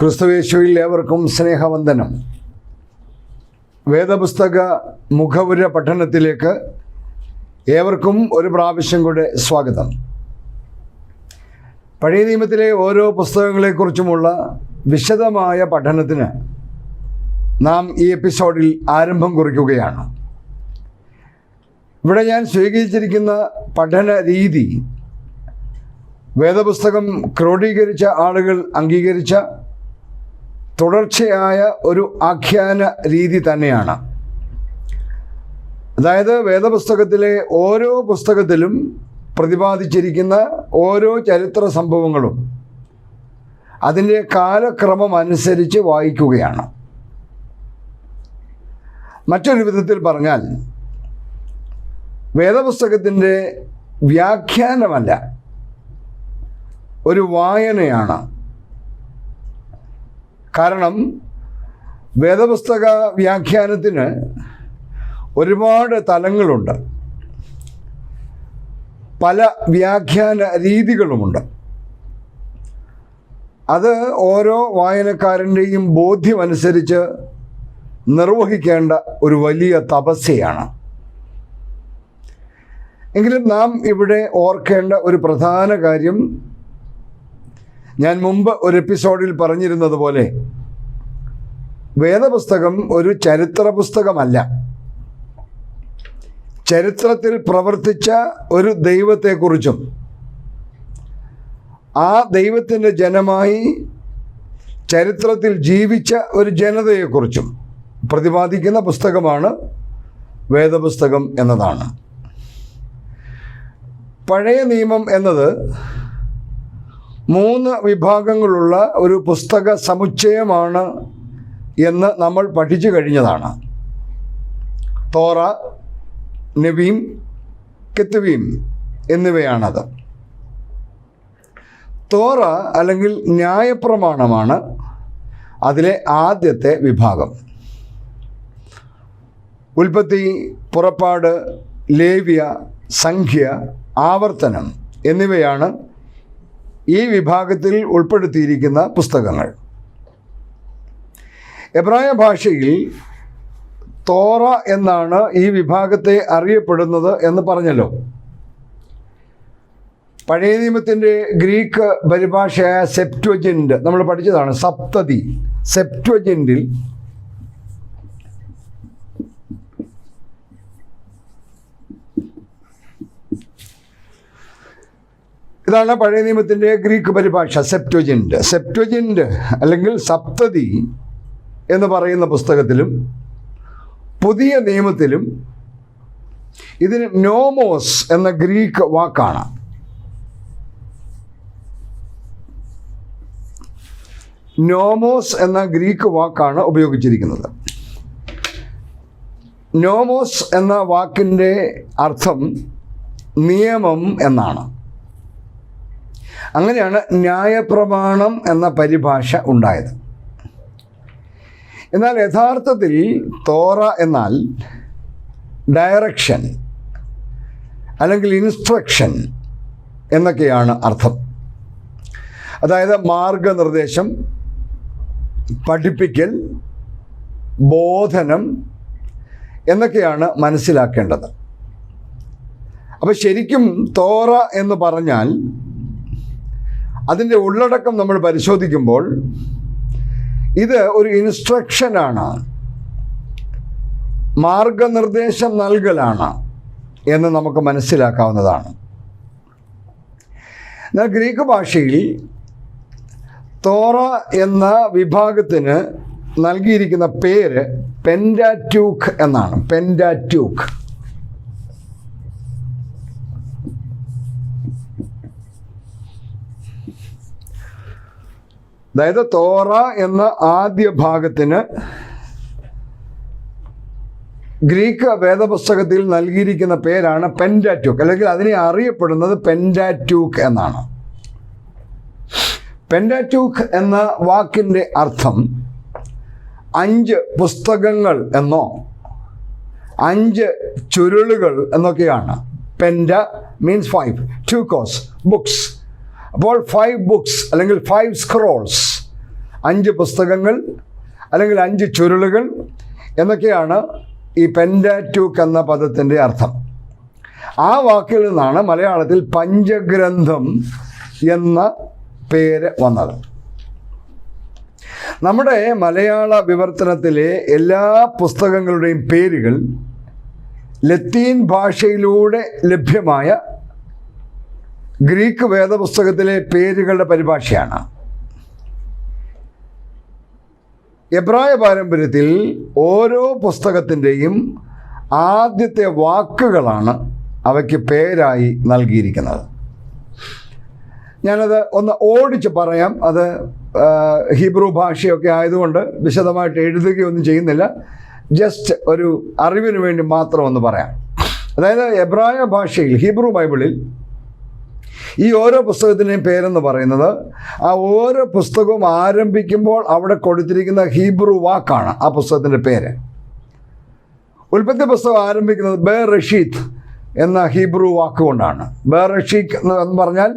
ക്രിസ്തുവേശുവിൽ ഏവർക്കും സ്നേഹവന്ദനം. വേദപുസ്തക മുഖവുര പഠനത്തിലേക്ക് ഏവർക്കും ഒരു പ്രാവശ്യം കൂടെ സ്വാഗതം. പഴയ നിയമത്തിലെ ഓരോ പുസ്തകങ്ങളെക്കുറിച്ചുമുള്ള വിശദമായ പഠനത്തിന് നാം ഈ എപ്പിസോഡിൽ ആരംഭം കുറിക്കുകയാണ്. ഇവിടെ ഞാൻ സ്വീകരിച്ചിരിക്കുന്ന പഠന രീതി വേദപുസ്തകം ക്രോഡീകരിച്ച ആളുകൾ അംഗീകരിച്ച തുടർച്ചയായ ഒരു ആഖ്യാന രീതി തന്നെയാണ്. അതായത് വേദപുസ്തകത്തിലെ ഓരോ പുസ്തകത്തിലും പ്രതിപാദിച്ചിരിക്കുന്ന ഓരോ ചരിത്ര സംഭവങ്ങളും അതിന്റെ കാലക്രമം അനുസരിച്ച് വായിക്കുകയാണ്. മറ്റൊരു വിധത്തിൽ പറഞ്ഞാൽ വേദപുസ്തകത്തിന്റെ വ്യാഖ്യാനമല്ല ഒരു വായനയാണ്. കാരണം വേദപുസ്തക വ്യാഖ്യാനത്തിന് ഒരുപാട് തലങ്ങളുണ്ട്. പല വ്യാഖ്യാന രീതികളുമുണ്ട്. അത് ഓരോ വായനക്കാരന്റെയും ബോധ്യമനുസരിച്ച് നിർവഹിക്കേണ്ട ഒരു വലിയ തപസ്യയാണ്. എങ്കിലും നാം ഇവിടെ ഓർക്കേണ്ട ഒരു പ്രധാന കാര്യം ഞാൻ മുമ്പ് ഒരു എപ്പിസോഡിൽ പറഞ്ഞിരുന്നത് പോലെ വേദപുസ്തകം ഒരു ചരിത്ര പുസ്തകമല്ല. ചരിത്രത്തിൽ പ്രവർത്തിച്ച ഒരു ദൈവത്തെക്കുറിച്ചും ആ ദൈവത്തിന്റെ ജനമായി ചരിത്രത്തിൽ ജീവിച്ച ഒരു ജനതയെക്കുറിച്ചും പ്രതിപാദിക്കുന്ന പുസ്തകമാണ് വേദപുസ്തകം എന്നതാണ്. പഴയ നിയമം എന്നത് മൂന്ന് വിഭാഗങ്ങളുള്ള ഒരു പുസ്തക സമുച്ചയമാണ് എന്ന് നമ്മൾ പഠിച്ചു കഴിഞ്ഞതാണ്. തോറ നബീം കെത്തുവീം എന്നിവയാണത്. തോറ അല്ലെങ്കിൽ ന്യായപ്രമാണമാണ് അതിലെ ആദ്യത്തെ വിഭാഗം. ഉൽപ്പത്തി പുറപ്പാട് ലേവ്യ സംഖ്യ ആവർത്തനം എന്നിവയാണ് ഈ വിഭാഗത്തിൽ ഉൾപ്പെടുത്തിയിരിക്കുന്ന പുസ്തകങ്ങൾ. എബ്രായ ഭാഷയിൽ തോറ എന്നാണ് ഈ വിഭാഗത്തെ അറിയപ്പെടുന്നത് എന്ന് പറഞ്ഞല്ലോ. പഴയ നിയമത്തിന്റെ ഗ്രീക്ക് പരിഭാഷയായ സെപ്റ്റോജന്റ് നമ്മൾ പഠിച്ചതാണ് സപ്തതി. സെപ്റ്റ്വജന്റിൽ ഇതാണ് പഴയ നിയമത്തിന്റെ ഗ്രീക്ക് പരിഭാഷ സെപ്റ്റോജിന്റ്. സെപ്റ്റോജിന്റ് അല്ലെങ്കിൽ സപ്തതി എന്ന് പറയുന്ന പുസ്തകത്തിലും പുതിയ നിയമത്തിലും ഇതിന് നോമോസ് എന്ന ഗ്രീക്ക് വാക്കാണ്. നോമോസ് എന്ന ഗ്രീക്ക് വാക്കാണ് ഉപയോഗിച്ചിരിക്കുന്നത്. നോമോസ് എന്ന വാക്കിന്റെ അർത്ഥം നിയമം എന്നാണ്. അങ്ങനെയാണ് ന്യായപ്രമാണം എന്ന പരിഭാഷ ഉണ്ടായത്. എന്നാൽ യഥാർത്ഥത്തിൽ തോറ എന്നാൽ ഡയറക്ഷൻ അല്ലെങ്കിൽ ഇൻസ്ട്രക്ഷൻ എന്നൊക്കെയാണ് അർത്ഥം. അതായത് മാർഗനിർദ്ദേശം പഠിപ്പിക്കൽ ബോധനം എന്നൊക്കെയാണ് മനസ്സിലാക്കേണ്ടത്. അപ്പോൾ ശരിക്കും തോറ എന്ന് പറഞ്ഞാൽ അതിന്റെ ഉള്ളടക്കം നമ്മൾ പരിശോധിക്കുമ്പോൾ ഇത് ഒരു ഇൻസ്ട്രക്ഷനാണ്. മാർഗനിർദ്ദേശം നൽകലാണ് എന്ന് നമുക്ക് മനസ്സിലാക്കാവുന്നതാണ്. എന്നാൽ ഗ്രീക്ക് ഭാഷയിൽ തോറ എന്ന വിഭാഗത്തിന് നൽകിയിരിക്കുന്ന പേര് പെൻഡാറ്റ്യൂക്ക് എന്നാണ്. പെൻഡാറ്റ്യൂക്ക് അതായത് തോറ എന്ന ആദ്യ ഭാഗത്തിന് ഗ്രീക്ക് വേദപുസ്തകത്തിൽ നൽകിയിരിക്കുന്ന പേരാണ് പെൻഡാറ്റൂക്ക് അല്ലെങ്കിൽ അതിനെ അറിയപ്പെടുന്നത് പെൻഡാറ്റൂക്ക് എന്നാണ്. പെൻഡാറ്റൂക്ക് എന്ന വാക്കിന്റെ അർത്ഥം അഞ്ച് പുസ്തകങ്ങൾ എന്നോ അഞ്ച് ചുരുളുകൾ എന്നൊക്കെയാണ്. പെൻഡ മീൻസ് ഫൈവ് ട്യൂക്കോസ് കോസ് ബുക്സ്. അപ്പോൾ ഫൈവ് ബുക്സ് അല്ലെങ്കിൽ ഫൈവ് സ്ക്രോൾസ് അഞ്ച് പുസ്തകങ്ങൾ അല്ലെങ്കിൽ അഞ്ച് ചുരുളുകൾ എന്നൊക്കെയാണ് ഈ പെൻഡാറ്റൂക്ക് എന്ന പദത്തിന്റെ അർത്ഥം. ആ വാക്കിൽ നിന്നാണ് മലയാളത്തിൽ പഞ്ചഗ്രന്ഥം എന്ന പേര് വന്നത്. നമ്മുടെ മലയാള വിവർത്തനത്തിലെ എല്ലാ പുസ്തകങ്ങളുടെയും പേരുകൾ ലത്തീൻ ഭാഷയിലൂടെ ലഭ്യമായ ഗ്രീക്ക് വേദപുസ്തകത്തിലെ പേരുകളുടെ പരിഭാഷയാണ്. എബ്രായ പാരമ്പര്യത്തിൽ ഓരോ പുസ്തകത്തിന്റെയും ആദ്യത്തെ വാക്കുകളാണ് അവയ്ക്ക് പേരായി നൽകിയിരിക്കുന്നത്. ഞാനത് ഒന്ന് ഓടിച്ച് പറയാം. അത് ഹിബ്രു ഭാഷയൊക്കെ ആയതുകൊണ്ട് വിശദമായിട്ട് എഴുതുകയൊന്നും ചെയ്യുന്നില്ല. ജസ്റ്റ് ഒരു അറിവിന് വേണ്ടി മാത്രം ഒന്ന് പറയാം. അതായത് എബ്രായ ഭാഷയിൽ ഹീബ്രു ബൈബിളിൽ ഈ ഓരോ പുസ്തകത്തിന്റെയും പേരെന്ന് പറയുന്നത് ആ ഓരോ പുസ്തകവും ആരംഭിക്കുമ്പോൾ അവിടെ കൊടുത്തിരിക്കുന്ന ഹീബ്രു വാക്കാണ് ആ പുസ്തകത്തിന്റെ പേര്. ഉൽപ്പത്തി പുസ്തകം ആരംഭിക്കുന്നത് ബേ റഷീദ് എന്ന ഹീബ്രു വാക്കുകൊണ്ടാണ് ബേ റഷീഖ് എന്ന് പറഞ്ഞാൽ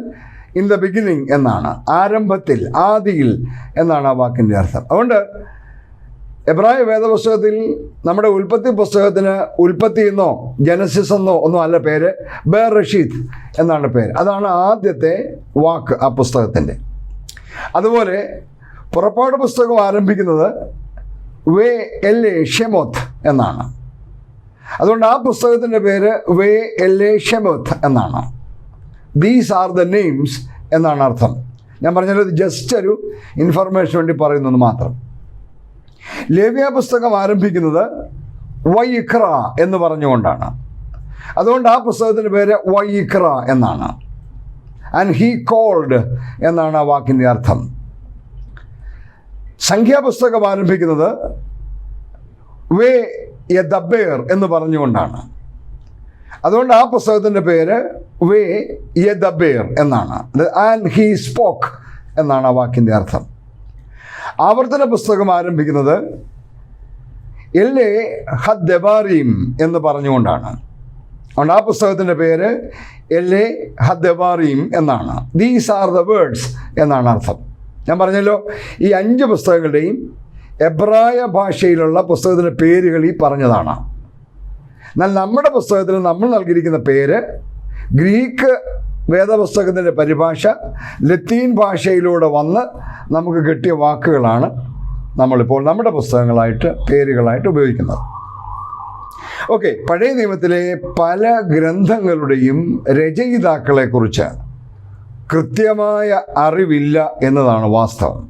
ഇൻ ദ ബിഗിനിങ് എന്നാണ് ആരംഭത്തിൽ ആദിയിൽ എന്നാണ് ആ വാക്കിന്റെ അർത്ഥം. അതുകൊണ്ട് എബ്രായ വേദപുസ്തകത്തിൽ നമ്മുടെ ഉൽപ്പത്തി പുസ്തകത്തിന് ഉൽപ്പത്തി എന്നോ ജനസിസ് എന്നോ ഒന്നും അല്ല പേര്. ബേർ റഷീദ് എന്നാണ് പേര്. അതാണ് ആദ്യത്തെ വാക്ക് ആ പുസ്തകത്തിന്റെ അതുപോലെ പുറപ്പാട് പുസ്തകം ആരംഭിക്കുന്നത് വേ എൽ എ ഷെമോത്ത് എന്നാണ്. അതുകൊണ്ട് ആ പുസ്തകത്തിന്റെ പേര് വേ എൽ എ ഷെമോത്ത് എന്നാണ്. ദീസ് ആർ ദ നെയിംസ് എന്നാണ് അർത്ഥം. ഞാൻ പറഞ്ഞത് ജസ്റ്റ് ഒരു ഇൻഫർമേഷൻ വേണ്ടി പറയുന്നത് മാത്രം. ലേവ്യ പുസ്തകം ആരംഭിക്കുന്നത് വൈഖ്ര എന്ന് പറഞ്ഞുകൊണ്ടാണ്. അതുകൊണ്ട് ആ പുസ്തകത്തിന്റെ പേര് വൈഖ്ര എന്നാണ്. ആൻഡ് ഹീ കോൾഡ് എന്നാണ് ആ വാക്കിന്റെ അർത്ഥം. സംഖ്യാപുസ്തകം ആരംഭിക്കുന്നത് വേ എ ദബേർ എന്ന് പറഞ്ഞുകൊണ്ടാണ്. അതുകൊണ്ട് ആ പുസ്തകത്തിന്റെ പേര് വേ എ ദബേർ എന്നാണ്. ആൻഡ് ഹീ സ്പോക്ക് എന്നാണ് ആ വാക്കിന്റെ അർത്ഥം. ആവർത്തന പുസ്തകം ആരംഭിക്കുന്നത് എല്ലേ ഹദ്ദബാറീം എന്ന് പറഞ്ഞുകൊണ്ടാണ്. അതുകൊണ്ട് ആ പുസ്തകത്തിന്റെ പേര് എല്ലേ ഹദ്ദബാറീം എന്നാണ്. ദീസ് ആർ ദ വേർഡ്സ് എന്നാണ് അർത്ഥം. ഞാൻ പറഞ്ഞല്ലോ ഈ അഞ്ച് പുസ്തകങ്ങളുടെയും എബ്രായ ഭാഷയിലുള്ള പുസ്തകത്തിന്റെ പേരുകൾ ഈ പറഞ്ഞതാണ്. എന്നാൽ നമ്മുടെ പുസ്തകത്തിൽ നമ്മൾ നൽകിയിരിക്കുന്ന പേര് ഗ്രീക്ക് വേദപുസ്തകത്തിന്റെ പരിഭാഷ ലത്തീൻ ഭാഷയിലൂടെ വന്ന് നമുക്ക് കിട്ടിയ വാക്കുകളാണ് നമ്മളിപ്പോൾ നമ്മുടെ പുസ്തകങ്ങളായിട്ട് പേരുകളായിട്ട് ഉപയോഗിക്കുന്നത്. ഓക്കെ പഴയ നിയമത്തിലെ പല ഗ്രന്ഥങ്ങളുടെയും രചയിതാക്കളെക്കുറിച്ച് കൃത്യമായ അറിവില്ല എന്നതാണ് വാസ്തവം.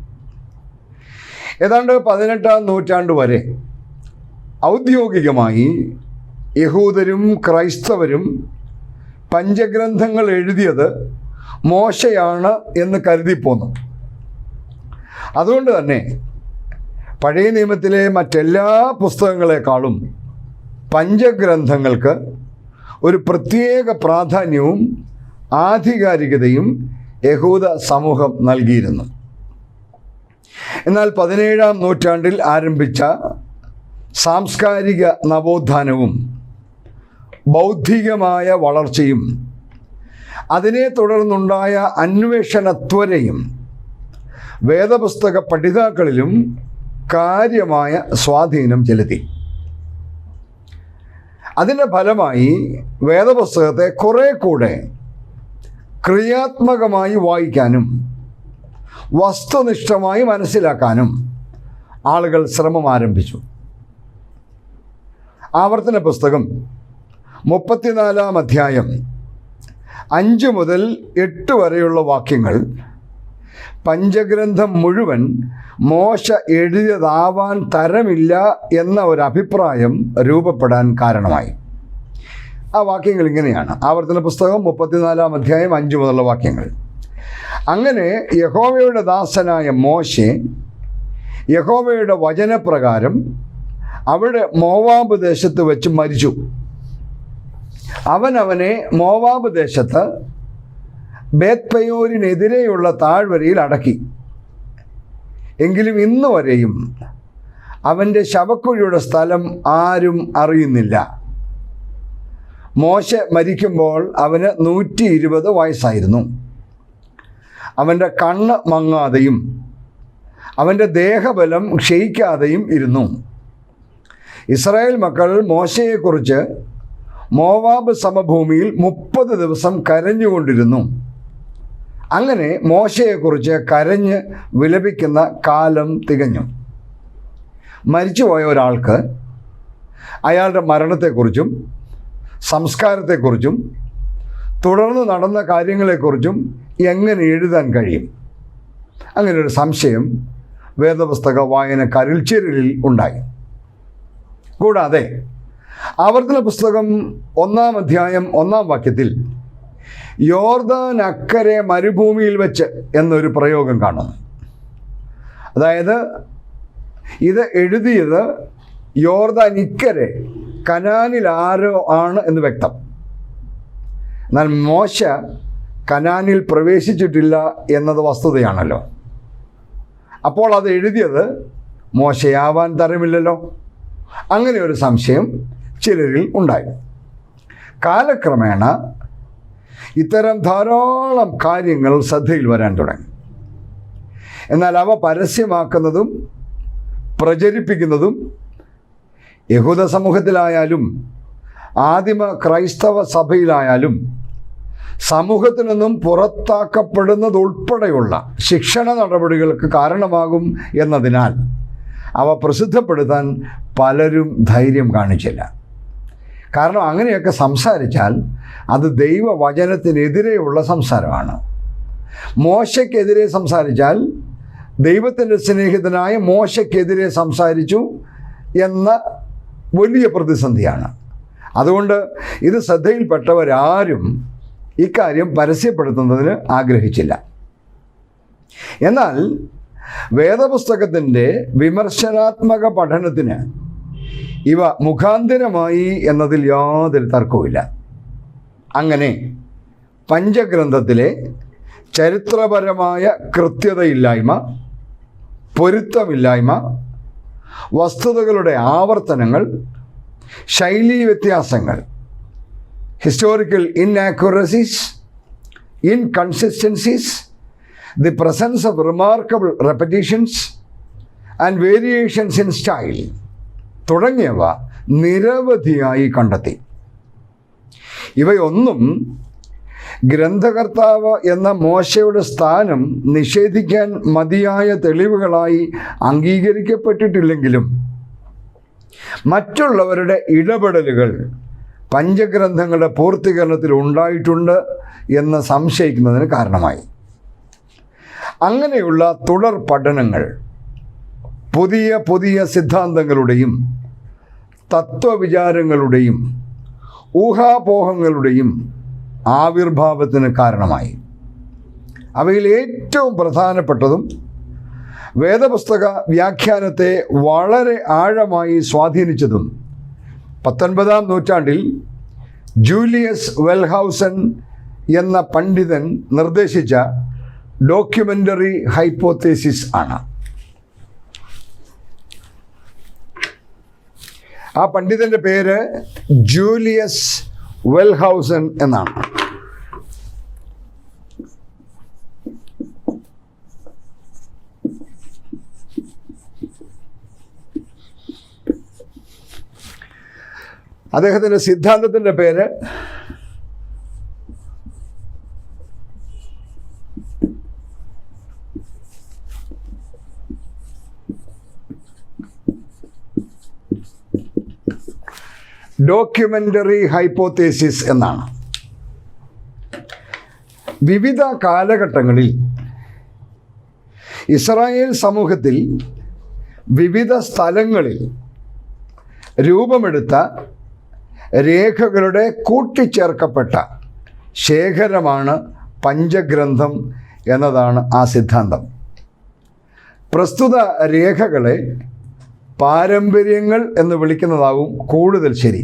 ഏതാണ്ട് പതിനെട്ടാം നൂറ്റാണ്ട് വരെ ഔദ്യോഗികമായി യഹൂദരും ക്രൈസ്തവരും പഞ്ചഗ്രന്ഥങ്ങൾ എഴുതിയത് മോശയാണ് എന്ന് കരുതിപ്പോന്നു അതുകൊണ്ട് തന്നെ പഴയ നിയമത്തിലെ മറ്റെല്ലാ പുസ്തകങ്ങളെക്കാളും പഞ്ചഗ്രന്ഥങ്ങൾക്ക് ഒരു പ്രത്യേക പ്രാധാന്യവും ആധികാരികതയും യഹൂദ സമൂഹം നൽകിയിരുന്നു. എന്നാൽ പതിനേഴാം നൂറ്റാണ്ടിൽ ആരംഭിച്ച സാംസ്കാരിക നവോത്ഥാനവും ബൗദ്ധികമായ വളർച്ചയും അതിനെ തുടർന്നുണ്ടായ അന്വേഷണത്വരയും വേദപുസ്തക പഠിതാക്കളിലും കാര്യമായ സ്വാധീനം ചെലുത്തി. അതിന്റെ ഫലമായി വേദപുസ്തകത്തെ കുറേ കൂടെ ക്രിയാത്മകമായി വായിക്കാനും വസ്തുനിഷ്ഠമായി മനസ്സിലാക്കാനും ആളുകൾ ശ്രമം ആരംഭിച്ചു. ആവർത്തന പുസ്തകം മുപ്പത്തിനാലാം അധ്യായം. അഞ്ച് മുതൽ എട്ട് വരെയുള്ള വാക്യങ്ങൾ. പഞ്ചഗ്രന്ഥം മുഴുവൻ മോശ എഴുതിയതാവാൻ തരമില്ല എന്ന ഒരു അഭിപ്രായം രൂപപ്പെടാൻ കാരണമായി. ആ വാക്യങ്ങൾ ഇങ്ങനെയാണ്. ആവർത്തന പുസ്തകം മുപ്പത്തിനാലാം അധ്യായം അഞ്ച് മുതലുള്ള വാക്യങ്ങൾ. അങ്ങനെ യഹോവയുടെ ദാസനായ മോശെ യഹോവയുടെ വചനപ്രകാരം അവിടെ മോവാബ് ദേശത്ത് വെച്ച് മരിച്ചു. അവൻ അവനെ മോവാബ് ദേശത്ത് ബേത്പയോരിനെതിരെയുള്ള താഴ്വരയിൽ അടക്കി. എങ്കിലും ഇന്നു വരെയും അവന്റെ ശവക്കുഴിയുടെ സ്ഥലം ആരും അറിയുന്നില്ല. മോശ മരിക്കുമ്പോൾ അവന് നൂറ്റി ഇരുപത് വയസ്സായിരുന്നു. അവന്റെ കണ്ണ് മങ്ങാതെയും അവന്റെ ദേഹബലം ക്ഷയിക്കാതെയും ഇരുന്നു. ഇസ്രായേൽ മക്കൾ മോശയെക്കുറിച്ച് മോവാബ് സമഭൂമിയിൽ മുപ്പത് ദിവസം കരഞ്ഞുകൊണ്ടിരുന്നു. അങ്ങനെ മോശയെക്കുറിച്ച് കരഞ്ഞ് വിലപിക്കുന്ന കാലം തികഞ്ഞു. മരിച്ചുപോയ ഒരാൾക്ക് അയാളുടെ മരണത്തെക്കുറിച്ചും സംസ്കാരത്തെക്കുറിച്ചും തുടർന്ന് നടന്ന കാര്യങ്ങളെക്കുറിച്ചും എങ്ങനെ എഴുതാൻ കഴിയും? അങ്ങനെയൊരു സംശയം വേദപുസ്തക വായനക്കാരിൽ ചിരലിൽ ഉണ്ടായി. കൂടാതെ ആവർത്തന പുസ്തകം ഒന്നാം അധ്യായം ഒന്നാം വാക്യത്തിൽ യോർദാൻ അക്കരെ മരുഭൂമിയിൽ വെച്ച് എന്നൊരു പ്രയോഗം കാണുന്നു. അതായത് ഇത് എഴുതിയത് യോർദാൻ ഇക്കരെ കനാനിൽ ആരോ ആണ് എന്ന് വ്യക്തം. എന്നാൽ മോശ കനാനിൽ പ്രവേശിച്ചിട്ടില്ല എന്നത് വസ്തുതയാണല്ലോ. അപ്പോൾ അത് എഴുതിയത് മോശയാവാൻ തരമില്ലല്ലോ. അങ്ങനെ ഒരു സംശയം ചിലരിൽ ഉണ്ടായി കാലക്രമേണ ഇത്തരം ധാരാളം കാര്യങ്ങൾ ശ്രദ്ധയിൽ വരാൻ തുടങ്ങി. എന്നാൽ അവ പരസ്യമാക്കുന്നതും പ്രചരിപ്പിക്കുന്നതും യഹൂദ സമൂഹത്തിലായാലും ആദിമ ക്രൈസ്തവ സഭയിലായാലും സമൂഹത്തിൽ നിന്നും പുറത്താക്കപ്പെടുന്നതുൾപ്പെടെയുള്ള ശിക്ഷണ നടപടികൾക്ക് കാരണമാകും എന്നതിനാൽ അവ പ്രസിദ്ധപ്പെടുത്താൻ പലരും ധൈര്യം കാണിച്ചില്ല. കാരണം അങ്ങനെയൊക്കെ സംസാരിച്ചാൽ അത് ദൈവവചനത്തിനെതിരെയുള്ള സംസാരമാണ്. മോശയ്ക്കെതിരെ സംസാരിച്ചാൽ ദൈവത്തിന്റെ സ്നേഹിതനായ മോശയ്ക്കെതിരെ സംസാരിച്ചു എന്ന വലിയ പ്രതിസന്ധിയാണ്. അതുകൊണ്ട് ഇത് ശ്രദ്ധയിൽപ്പെട്ടവരാരും ഇക്കാര്യം പരസ്യപ്പെടുത്തുന്നതിന് ആഗ്രഹിച്ചില്ല. എന്നാൽ വേദപുസ്തകത്തിന്റെ വിമർശനാത്മക പഠനത്തിന് ഇവ മുഖാന്തരമായി എന്നതിൽ യാതൊരു തർക്കവുമില്ല. അങ്ങനെ പഞ്ചഗ്രന്ഥത്തിലെ ചരിത്രപരമായ കൃത്യതയില്ലായ്മ പൊരുത്തമില്ലായ്മ വസ്തുതകളുടെ ആവർത്തനങ്ങൾ ശൈലീ വ്യത്യാസങ്ങൾ historical inaccuracies inconsistencies the presence of remarkable repetitions and variations in style തുടങ്ങിയവ നിരവധിയായി കണ്ടെത്തി. ഇവയൊന്നും ഗ്രന്ഥകർത്താവ് എന്ന മോശയുടെ സ്ഥാനം നിഷേധിക്കാൻ മതിയായ തെളിവുകളായി അംഗീകരിക്കപ്പെട്ടിട്ടില്ലെങ്കിലും മറ്റുള്ളവരുടെ ഇടപെടലുകൾ പഞ്ചഗ്രന്ഥങ്ങളുടെ പൂർത്തീകരണത്തിൽ ഉണ്ടായിട്ടുണ്ട് എന്ന് സംശയിക്കുന്നതിന് കാരണമായി. അങ്ങനെയുള്ള തുടർ പഠനങ്ങൾ പുതിയ പുതിയ സിദ്ധാന്തങ്ങളുടെയും തത്വവിചാരങ്ങളുടെയും ഊഹാപോഹങ്ങളുടെയും ആവിർഭാവത്തിന് കാരണമായി. അവയിൽ ഏറ്റവും പ്രധാനപ്പെട്ടതും വേദപുസ്തക വ്യാഖ്യാനത്തെ വളരെ ആഴമായി സ്വാധീനിച്ചതും പത്തൊൻപതാം നൂറ്റാണ്ടിൽ ജൂലിയസ് വെൽഹൗസൻ എന്ന പണ്ഡിതൻ നിർദ്ദേശിച്ച ഡോക്യുമെന്ററി ഹൈപ്പോത്തേസിസ് ആണ്. ആ പണ്ഡിതന്റെ പേര് ജൂലിയസ് വെൽഹൗസൻ എന്നാണ്. അദ്ദേഹത്തിന്റെ സിദ്ധാന്തത്തിന്റെ പേര് ഡോക്യുമെന്ററി ഹൈപ്പോത്തേസിസ് എന്നാണ്. വിവിധ കാലഘട്ടങ്ങളിൽ ഇസ്രായേൽ സമൂഹത്തിൽ വിവിധ സ്ഥലങ്ങളിൽ രൂപമെടുത്ത രേഖകളുടെ കൂട്ടിച്ചേർക്കപ്പെട്ട ശേഖരമാണ് പഞ്ചഗ്രന്ഥം എന്നതാണ് ആ സിദ്ധാന്തം. പ്രസ്തുത രേഖകളെ പാരമ്പര്യങ്ങൾ എന്ന് വിളിക്കുന്നതാവും കൂടുതൽ ശരി.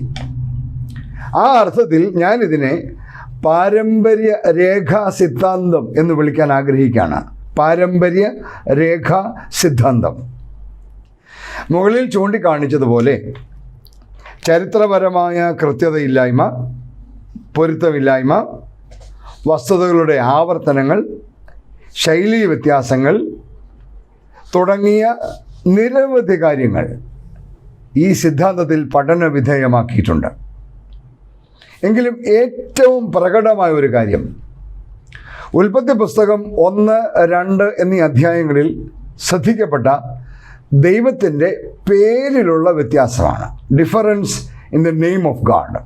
ആ അർത്ഥത്തിൽ ഞാനിതിനെ പാരമ്പര്യ രേഖാ സിദ്ധാന്തം എന്ന് വിളിക്കാൻ ആഗ്രഹിക്കുകയാണ്. പാരമ്പര്യ രേഖാ സിദ്ധാന്തം. മുകളിൽ ചൂണ്ടിക്കാണിച്ചതുപോലെ ചരിത്രപരമായ കൃത്യതയില്ലായ്മ പൊരുത്തമില്ലായ്മ വസ്തുതകളുടെ ആവർത്തനങ്ങൾ ശൈലീ വ്യത്യാസങ്ങൾ തുടങ്ങിയ നിരവധി കാര്യങ്ങൾ ഈ സിദ്ധാന്തത്തിൽ പഠന വിധേയമാക്കിയിട്ടുണ്ട്. എങ്കിലും ഏറ്റവും പ്രകടമായ ഒരു കാര്യം ഉൽപ്പത്തി പുസ്തകം ഒന്ന് രണ്ട് എന്നീ അധ്യായങ്ങളിൽ ശ്രദ്ധിക്കപ്പെട്ട ദൈവത്തിന്റെ പേരിലുള്ള വ്യത്യാസമാണ്. Difference in the name of God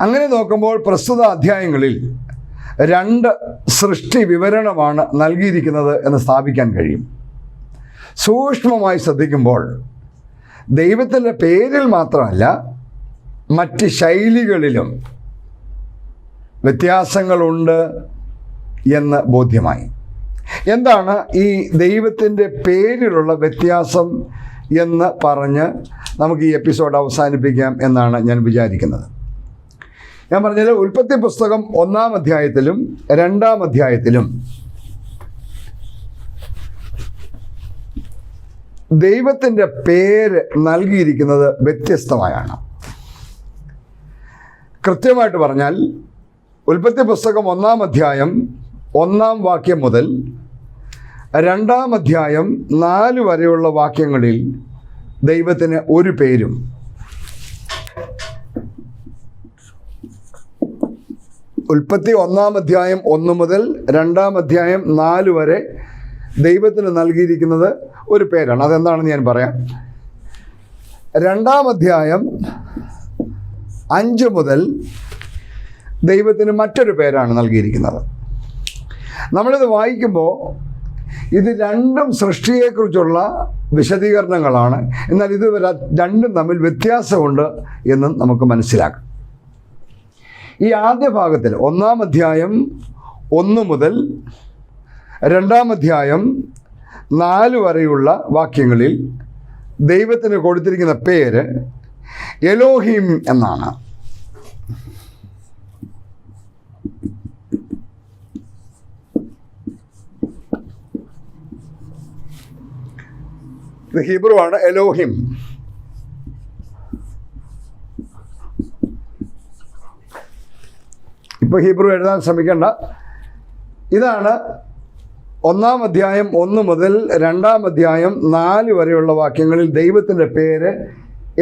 അങ്ങനെ നോക്കുമ്പോൾ പ്രസ്തുത അധ്യായങ്ങളിൽ രണ്ട് സൃഷ്ടി വിവരണമാണ് നൽകിയിരിക്കുന്നത് എന്ന് സ്ഥാപിക്കാൻ കഴിയും. സൂക്ഷ്മമായി ശ്രദ്ധിക്കുമ്പോൾ ദൈവത്തിന്റെ പേരിൽ മാത്രമല്ല മറ്റ് ശൈലികളിലും വ്യത്യാസങ്ങളുണ്ട് എന്ന് ബോധ്യമായി. എന്താണ് ഈ ദൈവത്തിന്റെ പേരിലുള്ള വ്യത്യാസം എന്ന് പറഞ്ഞ് നമുക്ക് ഈ എപ്പിസോഡ് അവസാനിപ്പിക്കാം എന്നാണ് ഞാൻ വിചാരിക്കുന്നത്. ഞാൻ പറഞ്ഞത് ഉൽപ്പത്തി പുസ്തകം ഒന്നാം അധ്യായത്തിലും രണ്ടാം അധ്യായത്തിലും ദൈവത്തിന്റെ പേര് നൽകിയിരിക്കുന്നത് വ്യത്യസ്തമായാണ്. കൃത്യമായിട്ട് പറഞ്ഞാൽ ഉൽപ്പത്തി പുസ്തകം ഒന്നാം അധ്യായം ഒന്നാം വാക്യം മുതൽ രണ്ടാം അധ്യായം നാല് വരെയുള്ള വാക്യങ്ങളിൽ ദൈവത്തിന് ഒരു പേരും. ഉൽപ്പത്തി ഒന്നാം അധ്യായം ഒന്ന് മുതൽ രണ്ടാം അധ്യായം നാല് വരെ ദൈവത്തിന് നൽകിയിരിക്കുന്നത് ഒരു പേരാണ്. അതെന്താണെന്ന് ഞാൻ പറയാം? രണ്ടാം അധ്യായം അഞ്ച് മുതൽ ദൈവത്തിന് മറ്റൊരു പേരാണ് നൽകിയിരിക്കുന്നത്. നമ്മളിത് വായിക്കുമ്പോൾ ഇത് രണ്ടും സൃഷ്ടിയെക്കുറിച്ചുള്ള വിശദീകരണങ്ങളാണ്. എന്നാൽ ഇത് രണ്ടും തമ്മിൽ വ്യത്യാസമുണ്ട് എന്നും നമുക്ക് മനസ്സിലാക്കാം. ഈ ആദ്യ ഭാഗത്തിൽ ഒന്നാം അധ്യായം ഒന്ന് മുതൽ രണ്ടാം അധ്യായം നാല് വരെയുള്ള വാക്യങ്ങളിൽ ദൈവത്തിന് കൊടുത്തിരിക്കുന്ന പേര് എലോഹിം എന്നാണ്. ഇത് ആണ് എലോഹിം. ഇപ്പൊ ഹീബ്രു എഴുതാൻ ശ്രമിക്കേണ്ട. ഇതാണ് ഒന്നാം അധ്യായം ഒന്ന് മുതൽ രണ്ടാം അധ്യായം നാല് വരെയുള്ള വാക്യങ്ങളിൽ ദൈവത്തിന്റെ പേര്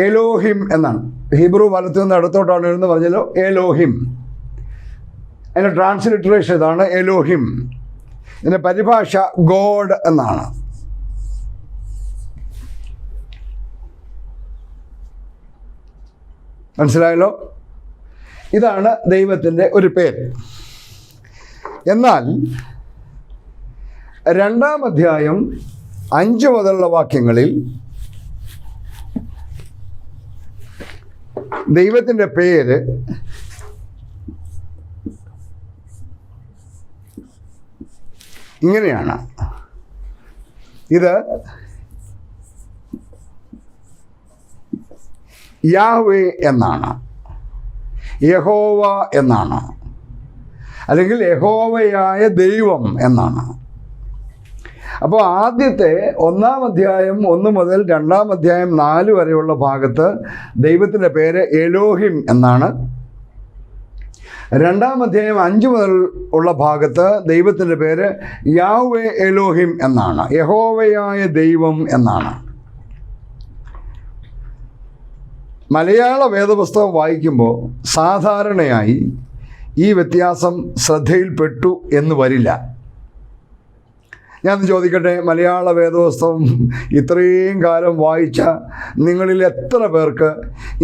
എലോഹിം എന്നാണ്. ഹീബ്രു വലത്തു നിന്ന് അടുത്തോട്ടാണ് എഴുതുന്നത് പറഞ്ഞല്ലോ എലോഹിം. അതിന്റെ ട്രാൻസ്ലിറ്ററേഷൻ ഇതാണ് എലോഹിം. ഇതിന്റെ പരിഭാഷ ഗോഡ് എന്നാണ്. മനസ്സിലായല്ലോ? ഇതാണ് ദൈവത്തിന്റെ ഒരു പേര്. എന്നാൽ രണ്ടാം അധ്യായം അഞ്ച് മുതലുള്ള വാക്യങ്ങളിൽ ദൈവത്തിന്റെ പേര് ഇങ്ങനെയാണ്. ഇത് യാഹ്വേ എന്നാണ്. യഹോവ എന്നാണ്. അല്ലെങ്കിൽ യഹോവയായ ദൈവം എന്നാണ്. അപ്പോൾ ആദ്യത്തെ ഒന്നാം അധ്യായം ഒന്ന് മുതൽ രണ്ടാം അധ്യായം നാല് വരെയുള്ള ഭാഗത്ത് ദൈവത്തിന്റെ പേര് എലോഹിം എന്നാണ്. രണ്ടാം അധ്യായം അഞ്ച് മുതൽ ഉള്ള ഭാഗത്ത് ദൈവത്തിന്റെ പേര് യാവേ എലോഹിം എന്നാണ്. യഹോവയായ ദൈവം എന്നാണ്. മലയാള വേദപുസ്തകം വായിക്കുമ്പോൾ സാധാരണയായി ഈ വ്യത്യാസം ശ്രദ്ധയിൽപ്പെട്ടു എന്ന് വരില്ല. ഞാൻ ചോദിക്കട്ടെ മലയാള വേദോസ്തവം ഇത്രയും കാലം വായിച്ച നിങ്ങളിൽ എത്ര പേർക്ക്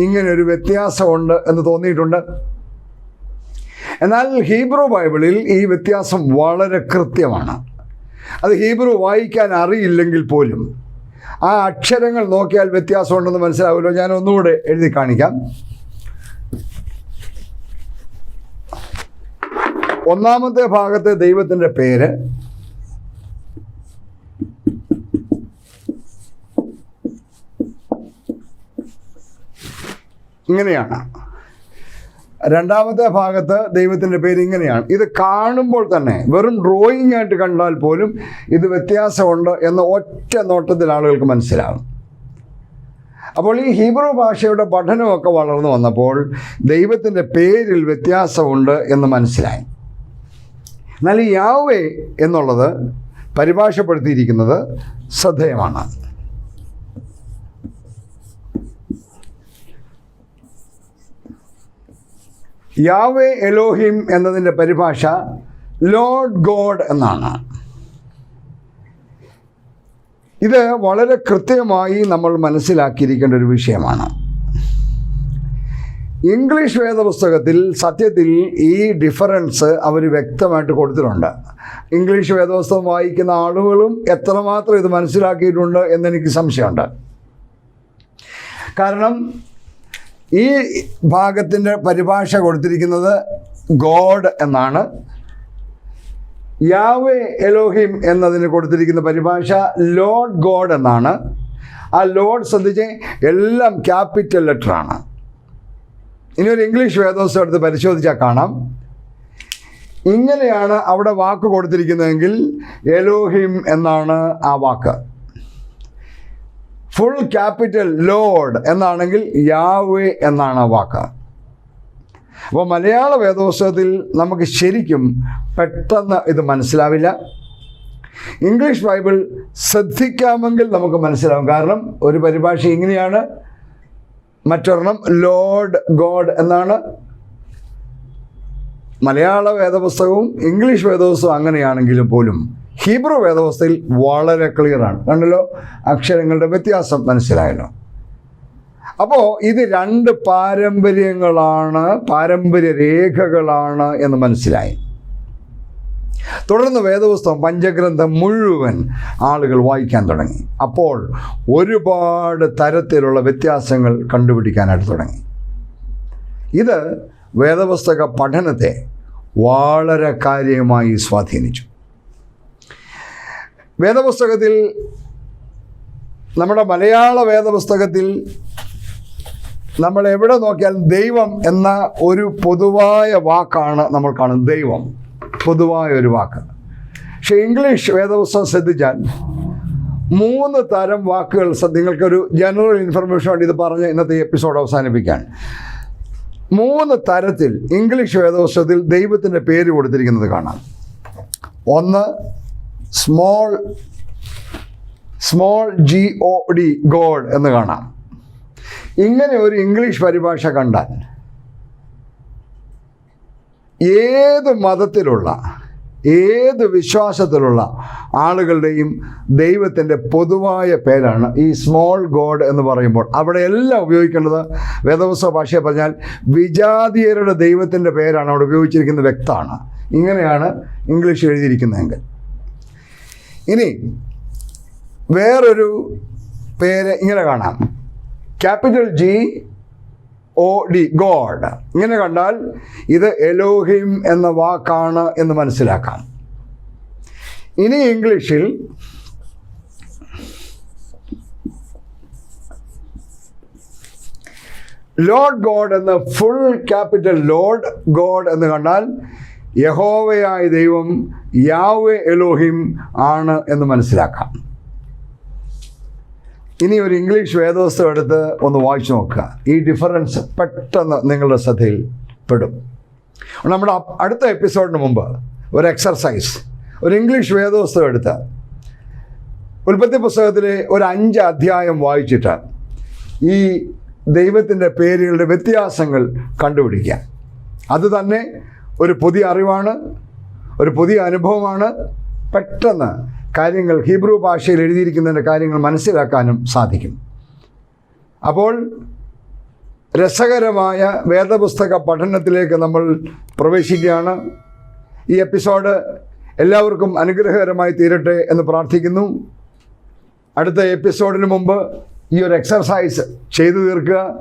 ഇങ്ങനൊരു വ്യത്യാസമുണ്ട് എന്ന് തോന്നിയിട്ടുണ്ട്? എന്നാൽ ഹീബ്രു ബൈബിളിൽ ഈ വ്യത്യാസം വളരെ കൃത്യമാണ്. അത് ഹീബ്രു വായിക്കാൻ അറിയില്ലെങ്കിൽ പോലും ആ അക്ഷരങ്ങൾ നോക്കിയാൽ വ്യത്യാസമുണ്ടെന്ന് മനസ്സിലാവുമല്ലോ. ഞാൻ ഒന്നുകൂടെ എഴുതി കാണിക്കാം. ഒന്നാമത്തെ ഭാഗത്തെ ദൈവത്തിന്റെ പേര്. ഇങ്ങനെയാണ്. രണ്ടാമത്തെ ഭാഗത്ത് ദൈവത്തിന്റെ പേര് ഇങ്ങനെയാണ്. ഇത് കാണുമ്പോൾ തന്നെ വെറും ഡ്രോയിങ് ആയിട്ട് കണ്ടാൽ പോലും ഇത് വ്യത്യാസമുണ്ട് എന്ന ഒറ്റ നോട്ടത്തിൽ ആളുകൾക്ക് മനസ്സിലാകും അപ്പോൾ ഈ ഹീബ്രു ഭാഷയുടെ പഠനമൊക്കെ വളർന്നു വന്നപ്പോൾ ദൈവത്തിന്റെ പേരിൽ വ്യത്യാസമുണ്ട് എന്ന് മനസ്സിലായി. എന്നാൽ ഈ യാവേ എന്നുള്ളത് പരിഭാഷപ്പെടുത്തിയിരിക്കുന്നത് ശ്രദ്ധേയമാണ്. യാവേ എലോഹിം എന്നതിന്റെ പരിഭാഷ ലോഡ് ഗോഡ് എന്നാണ്. ഇത് വളരെ കൃത്യമായി നമ്മൾ മനസ്സിലാക്കിയിരിക്കേണ്ട ഒരു വിഷയമാണ്. ഇംഗ്ലീഷ് വേദപുസ്തകത്തിൽ സത്യത്തിൽ ഈ ഡിഫറൻസ് അവർ വ്യക്തമായിട്ട് കൊടുത്തിട്ടുണ്ട്. ഇംഗ്ലീഷ് വേദപുസ്തകം വായിക്കുന്ന ആളുകളും എത്രമാത്രം ഇത് മനസ്സിലാക്കിയിട്ടുണ്ട് എന്നെനിക്ക് സംശയമുണ്ട്. കാരണം ഈ ഭാഗത്തിന്റെ പരിഭാഷ കൊടുത്തിരിക്കുന്നത് ഗോഡ് എന്നാണ്. യാവേ എലോഹിം എന്നതിന് കൊടുത്തിരിക്കുന്ന പരിഭാഷ ലോഡ് ഗോഡ് എന്നാണ്. ആ ലോഡ് ശ്രദ്ധിച്ച് എല്ലാം ക്യാപിറ്റൽ ലെറ്ററാണ് ഇനി ഒരു ഇംഗ്ലീഷ് വേദോത്സവം എടുത്ത് പരിശോധിച്ചാൽ കാണാം. ഇങ്ങനെയാണ് അവിടെ വാക്ക് കൊടുത്തിരിക്കുന്നതെങ്കിൽ എലോഹിം എന്നാണ് ആ വാക്ക്. ഫുൾ ക്യാപിറ്റൽ ലോഡ് എന്നാണെങ്കിൽ യാവേ എന്നാണ് ആ വാക്ക്. അപ്പോൾ മലയാള വേദോത്സവത്തിൽ നമുക്ക് ശരിക്കും പെട്ടെന്ന് ഇത് മനസ്സിലാവില്ല. ഇംഗ്ലീഷ് ബൈബിൾ ശ്രദ്ധിക്കാമെങ്കിൽ നമുക്ക് മനസ്സിലാവും. കാരണം ഒരു പരിഭാഷ ഇങ്ങനെയാണ്. മറ്റൊരെണ്ണം ലോഡ് ഗോഡ് എന്നാണ്. മലയാള വേദപുസ്തകവും ഇംഗ്ലീഷ് വേദപുസ്തകവും അങ്ങനെയാണെങ്കിലും പോലും ഹീബ്രു വേദവസ്ഥയിൽ വളരെ ക്ലിയറാണ്. കണ്ടല്ലോ? അക്ഷരങ്ങളുടെ വ്യത്യാസം മനസ്സിലായല്ലോ. അപ്പോൾ ഇത് രണ്ട് പാരമ്പര്യങ്ങളാണ് പാരമ്പര്യ രേഖകളാണ് എന്ന് മനസ്സിലായി. തുടർന്ന് വേദപുസ്തകം പഞ്ചഗ്രന്ഥം മുഴുവൻ ആളുകൾ വായിക്കാൻ തുടങ്ങി. അപ്പോൾ ഒരുപാട് തരത്തിലുള്ള വ്യത്യാസങ്ങൾ കണ്ടുപിടിക്കാനായിട്ട് തുടങ്ങി. ഇത് വേദപുസ്തക പഠനത്തെ വളരെ കാര്യമായി സ്വാധീനിച്ചു. വേദപുസ്തകത്തിൽ നമ്മുടെ മലയാള വേദപുസ്തകത്തിൽ നമ്മൾ എവിടെ നോക്കിയാലും ദൈവം എന്ന ഒരു പൊതുവായ വാക്കാണ് നമ്മൾ കാണുന്നത്. ദൈവം. പൊതുവായ ഒരു വാക്ക്. പക്ഷെ ഇംഗ്ലീഷ് വേദപുസ്തകം ശ്രദ്ധിച്ചാൽ മൂന്ന് തരം വാക്കുകൾ നിങ്ങൾക്കൊരു ജനറൽ ഇൻഫർമേഷൻ വേണ്ടി ഇത് പറഞ്ഞ് ഇന്നത്തെ എപ്പിസോഡ് അവസാനിപ്പിക്കാൻ. മൂന്ന് തരത്തിൽ ഇംഗ്ലീഷ് വേദപുസ്തകത്തിൽ ദൈവത്തിന്റെ പേര് കൊടുത്തിരിക്കുന്നത് കാണാം. ഒന്ന് small small G O D God എന്ന് കാണാം. ഇങ്ങനെ ഒരു ഇംഗ്ലീഷ് പരിഭാഷ കണ്ടാൽ ഏത് മതത്തിലുള്ള ഏത് വിശ്വാസത്തിലുള്ള ആളുകളുടെയും ദൈവത്തിന്റെ പൊതുവായ പേരാണ് ഈ സ്മോൾ ഗോഡ് എന്ന് പറയുമ്പോൾ. അവിടെ എല്ലാം ഉപയോഗിക്കേണ്ടത് വേദവസ്വ ഭാഷയെ പറഞ്ഞാൽ വിജാതീയരുടെ ദൈവത്തിന്റെ പേരാണ് അവിടെ ഉപയോഗിച്ചിരിക്കുന്ന വ്യക്തമാണ്. ഇങ്ങനെയാണ് ഇംഗ്ലീഷ് എഴുതിയിരിക്കുന്നതെങ്കിൽ. ഇനി വേറൊരു പേര് ഇങ്ങനെ കാണാം. Capital G O D God. ഇങ്ങനെ കണ്ടാൽ ഇത് എലോഹിം എന്ന വാക്കാണ് എന്ന് മനസ്സിലാക്കാം. ഇനി ഇംഗ്ലീഷിൽ ലോഡ് ഗോഡ് എന്ന ഫുൾ ക്യാപിറ്റൽ ലോഡ് ഗോഡ് എന്ന് കണ്ടാൽ യഹോവയായ ദൈവം യാവേ എലോഹിം ആണ് എന്ന് മനസ്സിലാക്കാം. ഇനി ഒരു ഇംഗ്ലീഷ് വേദോസ്തം എടുത്ത് ഒന്ന് വായിച്ചു നോക്കുക. ഈ ഡിഫറൻസ് പെട്ടെന്ന് നിങ്ങളുടെ ശ്രദ്ധയിൽ പെടും. നമ്മുടെ അടുത്ത എപ്പിസോഡിന് മുമ്പ് ഒരു എക്സർസൈസ് ഒരു ഇംഗ്ലീഷ് വേദോസ്തം എടുത്ത് ഉൽപ്പത്തി പുസ്തകത്തിലെ ഒരു അഞ്ച് അധ്യായം വായിച്ചിട്ട് ഈ ദൈവത്തിന്റെ പേരുകളുടെ വ്യത്യാസങ്ങൾ കണ്ടുപിടിക്കുക. അത് തന്നെ ഒരു പുതിയ അറിവാണ് ഒരു പുതിയ അനുഭവമാണ്. പെട്ടെന്ന് കാര്യങ്ങൾ ഹീബ്രു ഭാഷയിൽ എഴുതിയിരിക്കുന്നതിന്റെ കാര്യങ്ങൾ മനസ്സിലാക്കാനും സാധിക്കും. അപ്പോൾ രസകരമായ വേദപുസ്തക പഠനത്തിലേക്ക് നമ്മൾ പ്രവേശിക്കുകയാണ്. ഈ എപ്പിസോഡ് എല്ലാവർക്കും അനുഗ്രഹകരമായി തീരട്ടെ എന്ന് പ്രാർത്ഥിക്കുന്നു. അടുത്ത എപ്പിസോഡിന് മുമ്പ് ഈ ഒരു എക്സർസൈസ് ചെയ്തു തീർക്കുക.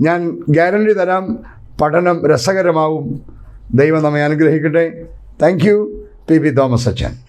ഞാൻ ഗ്യാരണ്ടി തരാം. പഠനം രസകരമാവും. ദൈവം നമ്മെ അനുഗ്രഹിക്കട്ടെ. Thank you P P Thomas അച്ഛൻ.